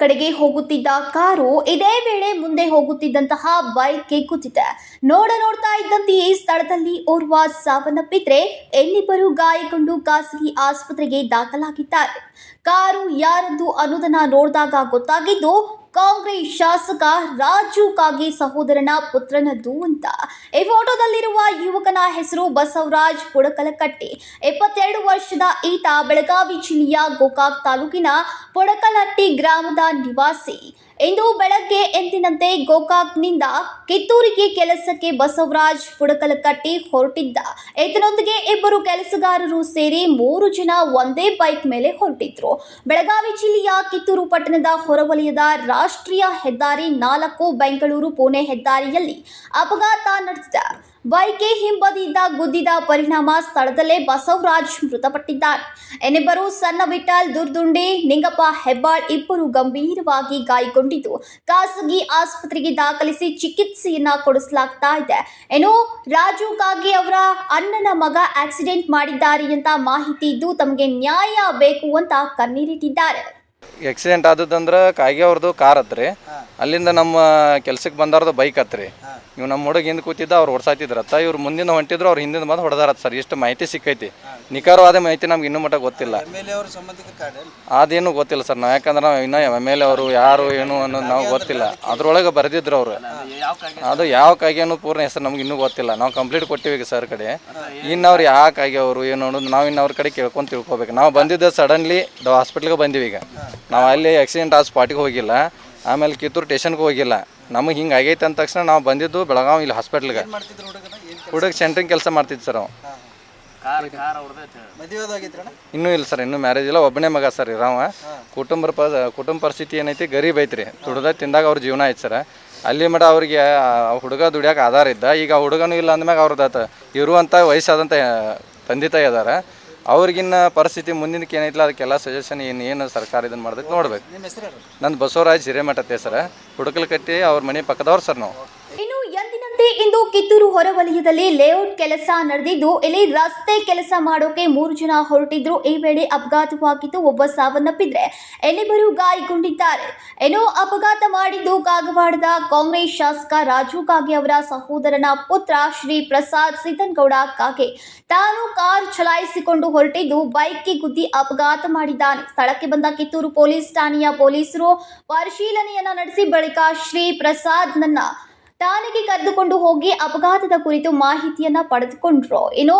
ಕಡೆಗೆ ಹೋಗುತ್ತಿದ್ದ ಕಾರು ಇದೇ ವೇಳೆ ಮುಂದೆ ಹೋಗುತ್ತಿದ್ದಂತಹ ಬೈಕ್ಗೆ ಕೂತಿದೆ. ನೋಡ ನೋಡ್ತಾ ಇದ್ದಂತೆಯೇ ಸ್ಥಳದಲ್ಲಿ ಓರ್ವ ಸಾವನ್ನಪ್ಪಿದ್ರೆ ಇನ್ನಿಬ್ಬರು ಗಾಯಗೊಂಡು ಖಾಸಗಿ ಆಸ್ಪತ್ರೆಗೆ ದಾಖಲಾಗಿದ್ದಾರೆ. ಕಾರು ಯಾರದ್ದು ಅನ್ನೋದನ್ನ ನೋಡಿದಾಗ ಗೊತ್ತಾಗಿದ್ದು, ಕಾಂಗ್ರೆಸ್ ಶಾಸಕ ರಾಜು ಕಾಗೆ ಸಹೋದರನ ಪುತ್ರನದ್ದು ಅಂತ. ಈ ಫೋಟೋದಲ್ಲಿರುವ ಯುವಕನ ಹೆಸರು ಬಸವರಾಜ್ ಪುಡಕಲಕಟ್ಟಿ. ಎಪ್ಪತ್ತೆರಡು ವರ್ಷದ ಈತ ಬೆಳಗಾವಿ ಜಿಲ್ಲೆಯ ಗೋಕಾಕ್ ತಾಲೂಕಿನ ಪುಡಕಲಟ್ಟಿ ಗ್ರಾಮದ ನಿವಾಸಿ. ಇಂದು ಬೆಳಗ್ಗೆ ಎಂದಿನಂತೆ ಗೋಕಾಕ್ನಿಂದ ಕಿತ್ತೂರಿಗೆ ಕೆಲಸಕ್ಕೆ ಬಸವರಾಜ್ ಪುಡಕಲಕಟ್ಟಿ ಹೊರಟಿದ್ದ. ಇದರೊಂದಿಗೆ ಇಬ್ಬರು ಕೆಲಸಗಾರರು ಸೇರಿ ಮೂರು ಜನ ಒಂದೇ ಬೈಕ್ ಮೇಲೆ ಹೊರಟಿದ್ರು. ಬೆಳಗಾವಿ ಜಿಲ್ಲೆಯ ಕಿತ್ತೂರು ಪಟ್ಟಣದ ಹೊರವಲಯದ ರಾಷ್ಟ್ರೀಯ ಹೆದ್ದಾರಿ ನಾಲ್ಕು, ಬೆಂಗಳೂರು, ಪುಣೆ ಹೆದ್ದಾರಿಯಲ್ಲಿ ಅಪಘಾತ ನಡೆದಿದೆ. ಬೈಕ್ಗೆ ಹಿಂಬದಿಯಿಂದ ಗುದ್ದಿದ ಪರಿಣಾಮ ಸ್ಥಳದಲ್ಲೇ ಬಸವರಾಜ್ ಮೃತಪಟ್ಟಿದ್ದಾರೆ. ಇನ್ನಿಬ್ಬರು ಸಣ್ಣ ವಿಠಲ್ ದುರ್ದುಂಡಿ, ನಿಂಗಪ್ಪ, ಹೆಬ್ಬಾಳ್ ಇಬ್ಬರು ಗಂಭೀರವಾಗಿ ಗಾಯಗೊಂಡಿದ್ದು, ಖಾಸಗಿ ಆಸ್ಪತ್ರೆಗೆ ದಾಖಲಿಸಿ ಚಿಕಿತ್ಸೆಯನ್ನ ಕೊಡಿಸಲಾಗ್ತಾ ಇದೆ. ಏನು ರಾಜು ಕಾಗೆ ಅವರ ಅಣ್ಣನ ಮಗ ಆಕ್ಸಿಡೆಂಟ್ ಮಾಡಿದ್ದಾರೆ ಅಂತ ಮಾಹಿತಿ ಇದ್ದು ತಮಗೆ ನ್ಯಾಯ ಬೇಕು ಅಂತ ಕಣ್ಣೀರಿಟ್ಟಿದ್ದಾರೆ. ಆಕ್ಸಿಡೆಂಟ್ ಆದದಂದ್ರೆ ಕಾಗೆ ಅವ್ರದ್ದು ಕಾರ್ ಹತ್ರಿ ಅಲ್ಲಿಂದ ನಮ್ಮ ಕೆಲ್ಸಕ್ಕೆ ಬಂದಾರ್ದು ಬೈಕ್ ಹತ್ರಿ. ಇವ್ ನಮ್ಮ ಹುಡುಗ ಹಿಂದೆ ಕೂತಿದ್ದ ಅವ್ರು ಹೊಡ್ಸಾತಿದ್ರತ್ತ ಇವ್ರು ಮುಂದಿನ ಹೊಂಟಿದ್ರು ಅವ್ರು ಹಿಂದಿನ ಬಂದು ಹೊಡೆದಾರತ್ ಸರ್. ಇಷ್ಟು ಮಾಹಿತಿ ಸಿಕ್ಕೈತಿ. ನಿಖರವಾದ ಮಾಹಿತಿ ನಮ್ಗೆ ಇನ್ನೂ ಮಟ್ಟ ಗೊತ್ತಿಲ್ಲ. ಅದೇನು ಗೊತ್ತಿಲ್ಲ ಸರ್. ನಾವು ಯಾಕಂದ್ರೆ ನಾವು ಇನ್ನೂ ಎಂ ಎಲ್ ಎ ಅವರು ಯಾರು ಏನು ಅನ್ನೋದು ನಾವು ಗೊತ್ತಿಲ್ಲ. ಅದ್ರೊಳಗೆ ಬರೆದಿದ್ರು ಅವರು. ಅದು ಯಾವ ಕಾಗೆ? ಅನ್ನೋ ಪೂರ್ಣ ಹೆಸರು ನಮ್ಗೆ ಇನ್ನೂ ಗೊತ್ತಿಲ್ಲ. ನಾವು ಕಂಪ್ಲೀಟ್ ಕೊಟ್ಟಿವಿ ಈಗ ಸರ್ ಕಡೆ. ಇನ್ನು ಅವ್ರು ಯಾವ ಕಾಗೆ ಅವರು ಏನು ಅನ್ನೋದು ನಾವು ಇನ್ನು ಅವ್ರ ಕಡೆ ಕೇಳ್ಕೊಂಡು ತಿಳ್ಕೊಬೇಕು. ನಾವು ಬಂದಿದ್ದ ಸಡನ್ಲಿ ಹಾಸ್ಪಿಟ್ಲ್ಗೆ ಬಂದೀವಿ ಈಗ. ನಾವು ಅಲ್ಲಿ ಆಕ್ಸಿಡೆಂಟ್ ಆ ಸ್ಪಾಟಿಗೆ ಹೋಗಿಲ್ಲ. ಆಮೇಲೆ ಕಿತ್ತೂರು ಸ್ಟೇಷನ್ಗೆ ಹೋಗಿಲ್ಲ. ನಮಗೆ ಹಿಂಗೆ ಆಗೈತೆ ಅಂದ ತಕ್ಷಣ ನಾವು ಬಂದಿದ್ದು ಬೆಳಗಾವಿ ಇಲ್ಲಿ ಹಾಸ್ಪಿಟ್ಲ್ಗೆ ಮಾಡ್ತಿದ್ರು ಹುಡುಗನ? ಏನು ಹುಡುಗ ಸೆಂಟ್ರಿಂಗ್ ಕೆಲಸ ಮಾಡ್ತಿದ್ದು ಸರ್ ಇನ್ನೂ ಇಲ್ಲ ಸರ್ ಇನ್ನೂ ಮ್ಯಾರೇಜ್ ಇಲ್ಲ. ಒಬ್ಬನೇ ಮಗ ಸರ್ ಇರಾವ ಕುಟುಂಬ ಪ ಕುಟುಂಬ ಪರಿಸ್ಥಿತಿ ಏನೈತಿ? ಗರೀಬ್ ಐತ್ರಿ. ದುಡ್ದ ತಿಂದಾಗ ಅವ್ರ ಜೀವನ ಐತೆ ಸರ್ ಅಲ್ಲಿ ಅವ್ರಿಗೆ ಆ ಹುಡುಗ ದುಡಿಯೋಕೆ ಆಧಾರ ಇದ್ದ. ಈಗ ಆ ಹುಡುಗನೂ ಇಲ್ಲ ಅಂದಮ್ಯಾಗ ಅವ್ರದ್ದು ಇರುವಂಥ ವಯಸ್ಸಾದಂಥ ತಂದೆ ತಾಯಿ ಅದಾರ. ಅವ್ರಿಗಿನ್ನ ಪರಿಸ್ಥಿತಿ ಮುಂದಿನಕ್ಕೆ ಏನೈತಿಲ್ಲ ಅದಕ್ಕೆಲ್ಲ ಸಜೆಷನ್ ಏನು ಏನು ಸರ್ಕಾರ ಇದನ್ನು ಮಾಡ್ದಕ್ಕೆ ನೋಡ್ಬೇಕು. ನಿಮ್ಮ ಹೆಸರು ಯಾರು ನಂದು ಬಸವರಾಜ್ ಹಿರೇಮಠ ಸರ್. ಹುಡುಕಲ್ಕಟ್ಟಿ ಅವ್ರ ಮನೆ ಪಕ್ಕದವ್ರು ಸರ್ ನಾವು. ಇಂದು ಕಿತ್ತೂರು ಹೊರವಲಯದಲ್ಲಿ ಲೇಔಟ್ ಕೆಲಸ ನಡೆದಿದ್ದು, ಇಲ್ಲಿ ರಸ್ತೆ ಕೆಲಸ ಮಾಡೋಕೆ ಮೂರು ಜನ ಹೊರಟಿದ್ರು. ಈ ವೇಳೆ ಅಪಘಾತವಾಗಿದ್ದು ಒಬ್ಬ ಸಾವನ್ನಪ್ಪಿದ್ರೆ ಎಲ್ಲಿಬ್ಬರು ಗಾಯಗೊಂಡಿದ್ದಾರೆ. ಏನೋ ಅಪಘಾತ ಮಾಡಿದ್ದು ಕಾಗವಾಡದ ಕಾಂಗ್ರೆಸ್ ಶಾಸಕ ರಾಜು ಕಾಗೆ ಅವರ ಸಹೋದರನ ಪುತ್ರ ಶ್ರೀ ಪ್ರಸಾದ್ ಸಿದ್ದನ್ಗೌಡ ಕಾಗೆ. ತಾನು ಕಾರ್ ಚಲಾಯಿಸಿಕೊಂಡು ಹೊರಟಿದ್ದು, ಬೈಕ್ಗೆ ಗುದ್ದಿ ಅಪಘಾತ ಮಾಡಿದ್ದಾನೆ. ಸ್ಥಳಕ್ಕೆ ಬಂದ ಕಿತ್ತೂರು ಪೊಲೀಸ್ ಠಾಣೆಯ ಪೊಲೀಸರು ಪರಿಶೀಲನೆಯನ್ನ ನಡೆಸಿ ಬಳಿಕ ಶ್ರೀ ಪ್ರಸಾದ್ನನ್ನ ಠಾಣೆಗೆ ಕರೆದುಕೊಂಡು ಹೋಗಿ ಅಪಘಾತದ ಕುರಿತು ಮಾಹಿತಿಯನ್ನ ಪಡೆದುಕೊಂಡ್ರು. ಇನ್ನು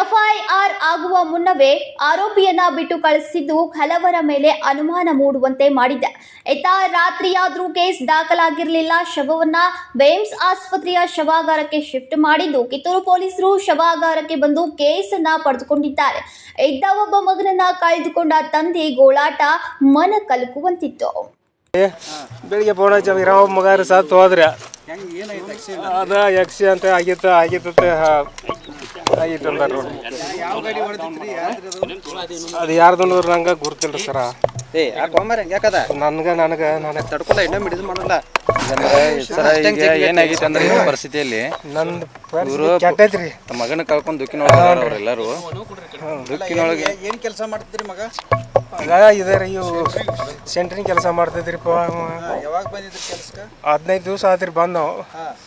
ಎಫ್ಐಆರ್ ಆಗುವ ಮುನ್ನವೇ ಆರೋಪಿಯನ್ನ ಬಿಟ್ಟು ಕಳಿಸಿದ್ದು ಹಲವರ ಮೇಲೆ ಅನುಮಾನ ಮೂಡುವಂತೆ ಮಾಡಿದೆ. ಇತ್ತ ರಾತ್ರಿಯಾದ್ರೂ ಕೇಸ್ ದಾಖಲಾಗಿರಲಿಲ್ಲ. ಶವವನ್ನ ಬೇಮ್ಸ್ ಆಸ್ಪತ್ರೆಯ ಶವಾಗಾರಕ್ಕೆ ಶಿಫ್ಟ್ ಮಾಡಿದ್ದು ಕಿತ್ತೂರು ಪೊಲೀಸರು ಶವಾಗಾರಕ್ಕೆ ಬಂದು ಕೇಸನ್ನ ಪಡೆದುಕೊಂಡಿದ್ದಾರೆ. ಇದ್ದ ಒಬ್ಬ ಮಗನನ್ನ ಕಳೆದುಕೊಂಡ ತಂದೆ ಗೋಳಾಟ ಮನ ಕಲಕುವಂತಿತ್ತು. ಬೆಳಿಗ್ಗೆ ಮಗಾರು ಹೋದ್ರೆ ಆಕ್ಸಿಡೆಂಟ್ ಅದ ಯಕ್ಷಿ ಅಂತ ಆಗಿತ್ತು ಆಗಿತ್ತು ಆಗಿತ್ತು ಅಂದಾರ ಅದು ಯಾರ್ದು ನಂಗೆ ಗುರ್ತಿಲ್ಲ ಸರ. ಏ ಯಾಕದ? ನನ್ಗೆ ನನಗೆ ನಾನು ತಡ್ಕೊಲ್ಲ ಇನ್ನೊಮ್ಮೆ ಹಿಡಿದು ಮಾಡಲ್ಲ. ಸರ ಈಗ ಏನಾಗಿತ್ತು ಅಂದ್ರೆ ಈ ಪರಿಸ್ಥಿತಿಯಲ್ಲಿ? ನಂದು ಇವರು ಕೆಟ್ಟೈತ್ರಿ. ತಮ್ಮ ಮಗನ ಕಳ್ಕೊಂಡು ದುಃಖಿನೊಳಗೆ ಅವರೆಲ್ಲರೂ. ದುಃಖಿನೊಳಗೆ ಏನು ಕೆಲಸ ಮಾಡ್ತಿದ್ರಿ ಮಗ? ಇದೆ ರೀ ಇವು ಸೆಂಟ್ರಿಂಗ್ ಕೆಲಸ ಮಾಡ್ತಿದ್ರಿಪ್ಪ ಯಾವಾಗ ಬಂದಿದ್ರಿ ಕೆಲ್ಸಕ್ಕೆ? ಹದಿನೈದು ದಿವಸ ಆದ್ರಿ ಬಂದು ನಾವು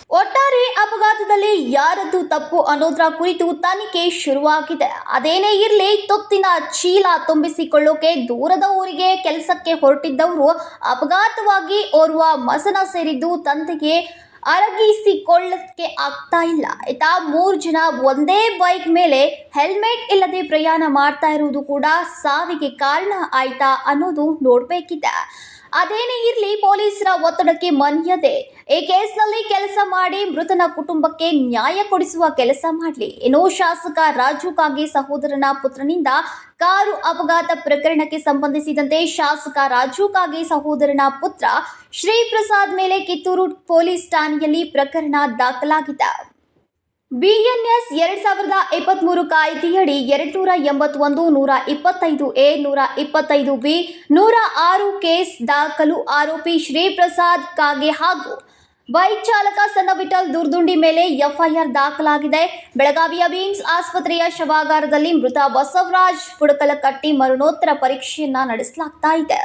ಒಟ್ಟಾರೆ ಅಪಘಾತದಲ್ಲಿ ಯಾರದ್ದು ತಪ್ಪು ಅನ್ನೋದ್ರ ಕುರಿತು ತನಿಖೆ ಶುರುವಾಗಿದೆ. ಅದೇನೇ ಇರಲಿ ತೊತ್ತಿನ ಚೀಲ ತುಂಬಿಸಿಕೊಳ್ಳೋಕೆ ದೂರದ ಊರಿಗೆ ಕೆಲಸಕ್ಕೆ ಹೊರಟಿದ್ದವರು ಅಪಘಾತವಾಗಿ ಓರ್ವ ಮಸನ ಸೇರಿದ್ದು ತಂದೆಗೆ ಅರಗಿಸಿಕೊಳ್ಳಕ್ಕೆ ಆಗ್ತಾ ಇಲ್ಲ. ಆಯ್ತಾ ಮೂರು ಜನ ಒಂದೇ ಬೈಕ್ ಮೇಲೆ ಹೆಲ್ಮೆಟ್ ಇಲ್ಲದೆ ಪ್ರಯಾಣ ಮಾಡ್ತಾ ಇರುವುದು ಕೂಡ ಸಾವಿಗೆ ಕಾರಣ ಆಯ್ತಾ ಅನ್ನೋದು ನೋಡ್ಬೇಕಿದೆ. ಅದೇನೇ ಇರಲಿ, ಪೊಲೀಸರ ಒತ್ತಡಕ್ಕೆ ಮನ್ಯದೆ. ಈ ಕೇಸ್ನಲ್ಲಿ ಕೆಲಸ ಮಾಡಿ ಮೃತನ ಕುಟುಂಬಕ್ಕೆ ನ್ಯಾಯ ಕೊಡಿಸುವ ಕೆಲಸ ಮಾಡಲಿ. ಇನ್ನು ಶಾಸಕ ರಾಜು ಕಾಗೆ ಸಹೋದರನ ಪುತ್ರನಿಂದ ಕಾರು ಅಪಘಾತ ಪ್ರಕರಣಕ್ಕೆ ಸಂಬಂಧಿಸಿದಂತೆ ಶಾಸಕ ರಾಜು ಕಾಗೆ ಸಹೋದರನ ಪುತ್ರ ಶ್ರೀ ಪ್ರಸಾದ್ ಮೇಲೆ ಕಿತ್ತೂರು ಪೊಲೀಸ್ ಠಾಣೆಯಲ್ಲಿ ಪ್ರಕರಣ ದಾಖಲಾಗಿದೆ. ಬಿಎನ್ಎಸ್ ಎರಡ್ ಸಾವಿರದ ಇಪ್ಪತ್ಮೂರು ಕಾಯ್ದೆಯಡಿ ಎರಡು ನೂರ ಎಂಬತ್ತೊಂದು, ನೂರ ಇಪ್ಪತ್ತೈದು ಎ, ನೂರ ಇಪ್ಪತ್ತೈದು ಬಿ, ನೂರ ಆರು ಕೇಸ್ ದಾಖಲು ಆರೋಪಿ ಶ್ರೀ ಪ್ರಸಾದ್ ಕಾಗೆ ಹಾಗೂ ಬೈಕ್ ಚಾಲಕ ಸಣ್ಣ ವಿಠಲ್ ದುರ್ದುಂಡಿ ಮೇಲೆ ಎಫ್ಐಆರ್ ದಾಖಲಾಗಿದೆ. ಬೆಳಗಾವಿಯ ಬೀಮ್ಸ್ ಆಸ್ಪತ್ರೆಯ ಶವಾಗಾರದಲ್ಲಿ ಮೃತ ಬಸವರಾಜ್ ಪುಡಕಲಕಟ್ಟಿ ಮರಣೋತ್ತರ ಪರೀಕ್ಷೆಯನ್ನ ನಡೆಸಲಾಗ್ತಾ ಇದೆ.